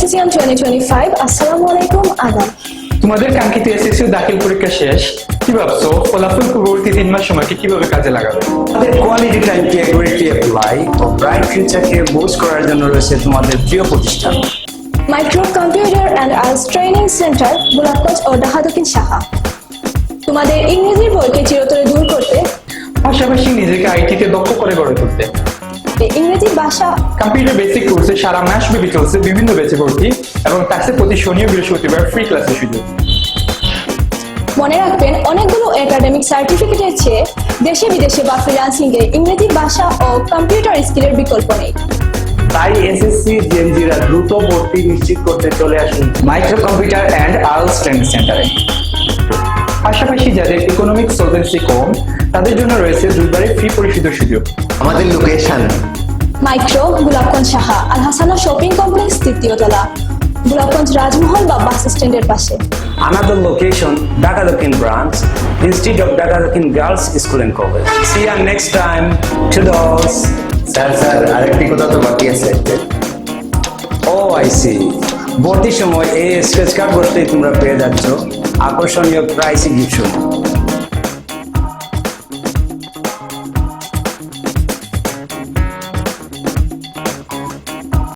Session twenty twenty five আসসালামু আলাইকুম আদাব। তোমাদের কাঙ্ক্ষিত এসএসসি দাখিল পরীক্ষা শেষ। কি ভাবছ? ফলাফল পূর্ববর্তী তিন মাস সময়কে কীভাবে কাজে লাগাবে? আমাদের কোয়ালিটি টাইমকে অ্যাকুরেটলি অ্যাপ্লাই ও ব্রাইট ফিউচারকে বুস্ট করার জন্য রয়েছে তোমাদের প্রিয় প্রতিষ্ঠান। Micro computer and arts training center Golapganj ও ডাহাদুকিন শাখা তোমাদের ইংরেজির বইকে চিরতরে দূর করতে পাশাপাশি নিজেকে আইটিতে দক্ষ করে গড়ে তুলতে। ভাষা কম্পিউটার বেসিক কোর্সে সারা মাস ব্যাপী চলছে বিভিন্ন বেচে ভর্তি এবং তাকে প্রতি শনি ও বৃহস্পতিবার ফ্রি ক্লাসের সুযোগ। মনে রাখবেন অনেকগুলো একাডেমিক সার্টিফিকেটের চেয়ে দেশে বিদেশে বা ফ্রিলান্সিং এ ইংরেজি ভাষা ও কম্পিউটার স্কিলের বিকল্প নেই। তাই এসএসসি জেনজিরা দ্রুত ভর্তি নিশ্চিত করতে চলে আসুন micro computer and arts training সেন্টারে পাশাপাশি যাদের ইকোনমিক সলভেন্সি কম তাদের জন্য রয়েছে দুইবারে ফ্রি পরিশোধের সুযোগ। আমাদের লোকেশন মাইক্রো গোলাপগঞ্জ শাখা আল হাসানা শপিং কমপ্লেক্স তৃতীয় তলা গোলাপগঞ্জ রাজমহল বা বাস স্ট্যান্ডের পাশে Another location, Dakadokin branch, Institute of Dakadokin Girls School and College. See you next time. Toodles. Sir sir আরেকটি কথা তো বাকি আছে ও আই সি ভর্তির সময় এই স্কেচ কার্ড করতেই তোমরা পেয়ে যাচ্ছ আকর্ষণীয় প্রাইসি গিফট